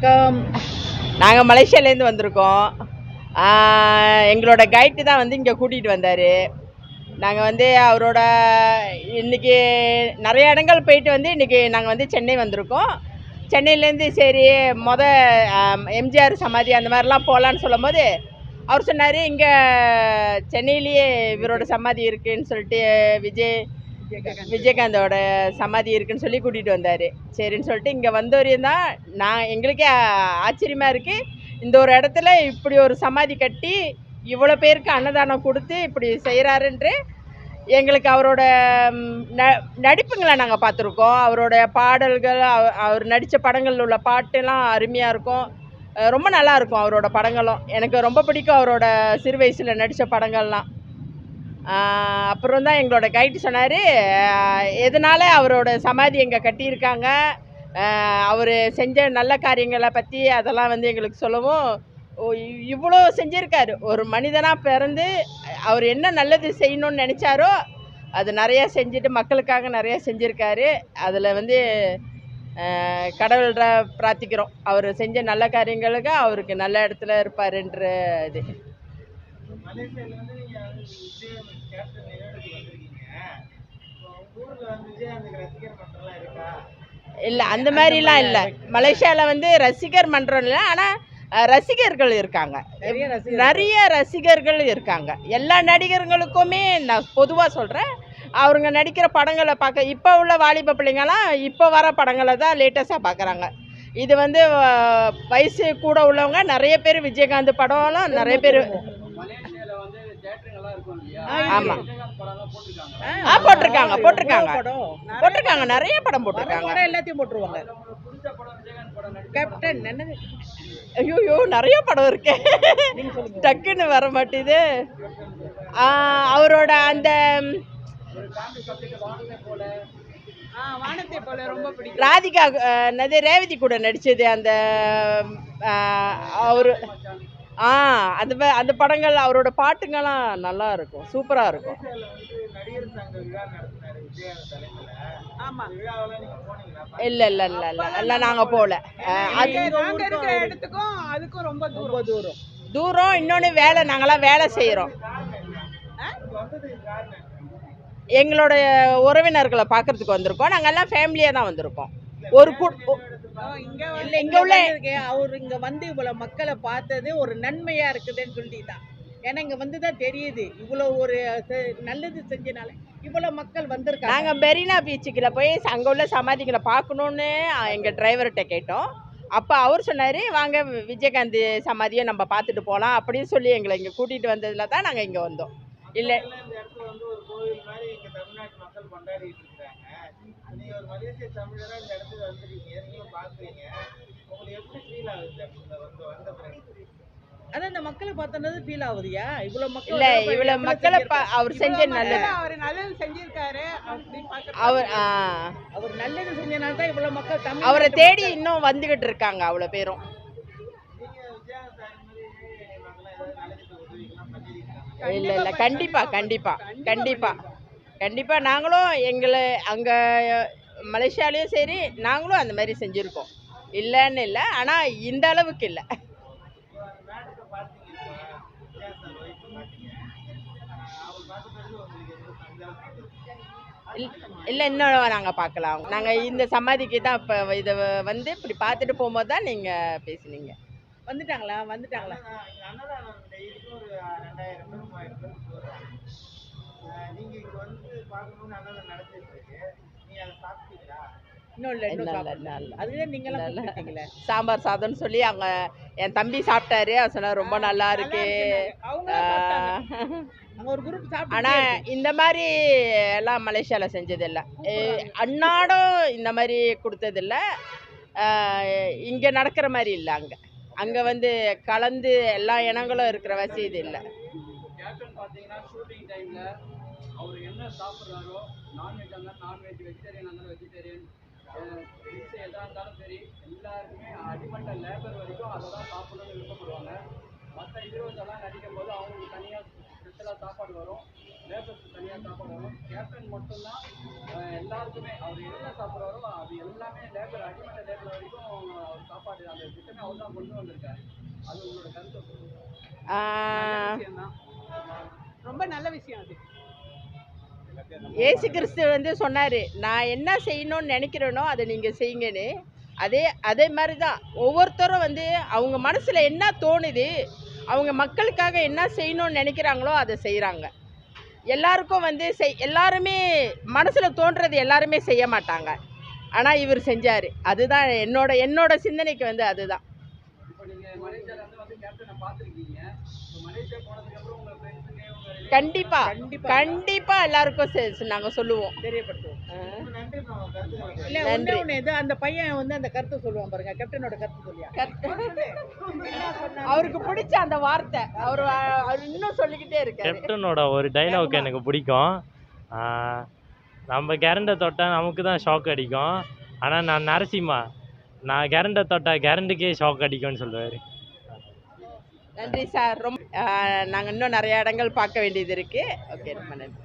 வணக்கம். நாங்கள் மலேசியாலேருந்து வந்திருக்கோம். எங்களோட கைட்டு தான் வந்து இங்கே கூட்டிகிட்டு வந்தார். நாங்கள் வந்து அவரோட இன்னைக்கு நிறைய இடங்கள் போயிட்டு வந்து இன்றைக்கி நாங்கள் வந்து சென்னை வந்திருக்கோம். சென்னையிலேருந்து சரி மொத எம்ஜிஆர் சமாதி அந்த மாதிரிலாம் போகலான்னு சொல்லும்போது அவர் சொன்னார் இங்கே சென்னையிலேயே இவரோட சமாதி இருக்குதுன்னு சொல்லிட்டு விஜய் விஜயகாந்தோட சமாதி இருக்குன்னு சொல்லி கூட்டிகிட்டு வந்தார். சரின்னு சொல்லிட்டு இங்கே வந்தவரையும் தான் நான் எங்களுக்கே ஆச்சரியமாக இருக்குது இந்த ஒரு இடத்துல இப்படி ஒரு சமாதி கட்டி இவ்வளோ பேருக்கு அன்னதானம் கொடுத்து இப்படி செய்கிறாருன்று எங்களுக்கு அவரோட ந நடிப்புங்களை நாங்கள் பார்த்துருக்கோம். அவரோட பாடல்கள் அவர் நடித்த படங்களில் உள்ள பாட்டெல்லாம் அருமையாக இருக்கும். ரொம்ப நல்லா இருக்கும் அவரோட படங்களும். எனக்கு ரொம்ப பிடிக்கும் அவரோட சிறு வயசில் நடித்த படங்கள்லாம். அப்புறம் தான் எங்களோட கைட்டு சொன்னார் எதனால அவரோட சமாதி எங்கே கட்டியிருக்காங்க? அவர் செஞ்ச நல்ல காரியங்களை பற்றி அதெல்லாம் வந்து எங்களுக்கு சொல்லவும் இவ்வளோ செஞ்சுருக்காரு. ஒரு மனிதனாக பிறந்து அவர் என்ன நல்லது செய்யணும்னு நினச்சாரோ அது நிறையா செஞ்சுட்டு மக்களுக்காக நிறையா செஞ்சுருக்காரு. அதில் வந்து கடவுள்கிட்ட பிரார்த்திக்கிறோம். அவர் செஞ்ச நல்ல காரியங்களுக்கு அவருக்கு நல்ல இடத்துல இருப்பாருன்ற இது கேப்டன் வந்திருக்கீங்க. ஊர்ல வந்து விஜயகாந்துக்கு ரசிகர் மன்றம்லாம் இருக்கா? இல்லை அந்த மாதிரிலாம் இல்லை. மலேசியாவில் வந்து ரசிகர் மன்றம் இல்லை ஆனால் ரசிகர்கள் இருக்காங்க. நிறைய ரசிகர்கள். இருக்காங்க. எல்லா நடிகர்களுக்குமே நான் பொதுவாக சொல்கிறேன் அவருங்க நடிக்கிற படங்களை பார்க்க இப்போ உள்ள வாலிப பிள்ளைங்கலாம் இப்போ வர படங்களை தான் லேட்டஸ்ட்டாக பார்க்குறாங்க. இது வந்து வயசு கூட உள்ளவங்க நிறைய பேர் விஜயகாந்த் படம்லாம் நிறைய பேர் போட்டிருக்காங்க ஆ போட்டிருக்காங்க போட்டிருக்காங்க. போட்டிருக்காங்க நிறைய படம் போட்டிருக்காங்க. எல்லாத்தையும் போட்டுருவாங்க. கேப்டன் என்னது? ஐயோ நிறைய படம் இருக்கு. டக்குன்னு வர மாட்டேது. அவரோட அந்த ராதிகா என்னது ரேவதி கூட நடிச்சது அந்த அவரு ஆ அந்த ப- அந்த படங்கள் அவரோட பாட்டுங்கெல்லாம் நல்லா இருக்கும். சூப்பராக இருக்கும் இல்லை இல்லை இல்லை. இல்லை இல்லை அது நாங்க இடத்துக்கும் அதுக்கும் ரொம்ப ரொம்ப தூரம். தூரம் இன்னொன்று வேலை நாங்களாம் வேலை செய்கிறோம் இங்க வந்ததுக்கு காரணம் என்ன? எங்களோட உறவினர்களை பார்க்கறதுக்கு வந்திருக்கோம். நாங்கள் எல்லாம் ஃபேமிலியாக தான் வந்திருக்கோம். ஒரு கு இங்க இல்ல, இங்க உள்ள அவர் இங்க வந்து இவ்வளவு மக்களை பார்த்தது ஒரு நன்மையா இருக்குதுன்னு சொல்லி தான் ஏன்னா இங்க வந்து தான் தெரியுது. இவ்வளவு ஒரு நல்லது செஞ்சனால இவ்வளவு மக்கள் வந்திருக்காங்க. நாங்கள் மெரினா பீச்சுக்கில் போய் அங்கே உள்ள சமாதிகளை பார்க்கணுன்னு எங்கள் டிரைவர்கிட்ட கேட்டோம். அப்போ அவர் சொன்னார் வாங்க விஜயகாந்த் சமாதியை நம்ம பார்த்துட்டு போகலாம் அப்படின்னு சொல்லி எங்களை இங்கே கூட்டிகிட்டு வந்ததில் தான் நாங்கள் இங்கே வந்தோம். இல்லை இதெல்லாம் இந்த ஒரு மக்கள் மலேசிய இந்த இடத்துக்கு வந்திருக்கீங்க. நீங்களும் உங்களுக்கு எப்படி ஃபீல் ஆகுது அப்படி இந்த வந்து வந்த பிறகு? அதான் இந்த மக்களை பார்த்தது ஃபீல் ஆகுதுயா? இவ்வளவு மக்கள் இல்லை வந்து இவ்வளோ எவ்வளவு மக்களை. அவர் செஞ்ச நல்லது. அவர் நல்லது செஞ்சிருக்காரு அவர் ஆ, அவர் நல்லது செஞ்சனால தான் இவ்வளவு மக்கள் தமிழ் அவரை தேடி இன்னும் வந்துக்கிட்டு இருக்காங்க அவ்வளோ பேரும். இல்லை இல்லை. கண்டிப்பாக கண்டிப்பாக கண்டிப்பாக கண்டிப்பாக நாங்களும் எங்களை அங்கே மலேசியாலேயும் சரி நாங்களும் அந்த மாதிரி செஞ்சுருக்கோம். இல்லைன்னு இல்லை ஆனால் இந்த அளவுக்கு இல்லை. இல்லை இன்னும் நாங்கள் பார்க்கலாம். நாங்கள் இந்த சமாதிக்கு தான் இப்போ இதை வந்து இப்படி பார்த்துட்டு போகும்போது தான் நீங்கள் பேசுனீங்க. வந்துட்டாங்களா? வந்துட்டாங்களா? நீங்கள் இங்கே வந்து ஒரு ரெண்டாயிரம் நடத்தி சாம்பார் சாதம்னு சொல்லி அவங்க என் தம்பி சாப்பிட்டாரு. அவர் சொன்னார் ரொம்ப நல்லா இருக்கு. அவங்க சாப்பிட்டாங்க. அங்க ஒரு குரூப் சாப்பிட்டு ஆனால் இந்த மாதிரி எல்லாம் மலேசியாவில் செஞ்சதில்லை. அன்னாடம் இந்த மாதிரி கொடுத்ததில்ல. இங்கே நடக்கிற மாதிரி இல்லை அங்கே. அங்கே வந்து கலந்து எல்லா இனங்களும் இருக்கிற வசதி இது இல்லை. கேப்டன் பார்த்தீங்கன்னா ஷூட்டிங் டைம்ல அவர் என்ன சாப்பிட்றாரோ நான்வெஜ் இருந்தாலும் நான்வெஜ் வெஜிடேரியன் இருந்தாலும் வெஜிடேரியன் ஃபிஷ் எதாக இருந்தாலும் சரி எல்லாருக்குமே அடிமட்ட லேபர் வரைக்கும் அதை தான் சாப்பிடணும்னு விருப்பப்படுவாங்க மற்ற ஹீரோஸ் எல்லாம் நடிக்கும் போது அவங்களுக்கு தனியாக ஸ்பெஷலாக சாப்பாடு வரும் லேபர்ஸ்க்கு தனியாக சாப்பாடு வரும் கேப்டன் மட்டும்தான் எல்லாருக்குமே அவர் என்ன சாப்பிட்றாரோ அது எல்லாமே லேபர் அடிமட்ட லேபர் வரைக்கும் அவர் சாப்பாடு அந்த திட்டமே அவர் தான் கொண்டு வந்திருக்காரு அது உங்களோட கருத்து ரொம்ப நல்ல விஷயம் அது. இயேசு கிறிஸ்து வந்து சொன்னார் நான் என்ன செய்யணும்னு நினைக்கிறேனோ அதை நீங்கள் செய்யுங்கன்னு. அதே அதே மாதிரி தான் ஒவ்வொருத்தரும் வந்து அவங்க மனசில் என்ன தோணுது அவங்க மக்களுக்காக என்ன செய்யணும்னு நினைக்கிறாங்களோ அதை செய்கிறாங்க எல்லாருக்கும் வந்து செய் எல்லாருமே மனசில் தோன்றது எல்லாருமே செய்ய மாட்டாங்க. ஆனால் இவர் செஞ்சார். அதுதான் என்னோட என்னோட சிந்தனைக்கு வந்து அதுதான். கண்டிப்பா. கண்டிப்பாக எல்லாருக்கும் நாங்கள் சொல்லுவோம். நன்றி அந்த பையன் வந்து அந்த கருத்தை சொல்லுவான் பாருங்க. கேப்டனோட கருத்து சொல்லியா? அவருக்கு பிடிச்ச அந்த வார்த்தை. அவர் அவர் இன்னும் சொல்லிக்கிட்டே இருக்காரு. கேப்டனோட ஒரு டைலாக் எனக்கு பிடிக்கும். நம்ம கேரண்டை தொட்டால் நமக்கு தான் ஷாக் அடிக்கும். ஆனால் நான் நரசிம்மா நான் கேரண்டை தொட்டால் கேரண்டுக்கே ஷாக் அடிக்கும்னு சொல்லுவார். நன்றி சார். ரொம்ப நாங்கள் இன்னும் நிறைய இடங்கள் பார்க்க வேண்டியது இருக்குது ஓகே ரொம்ப நன்றி.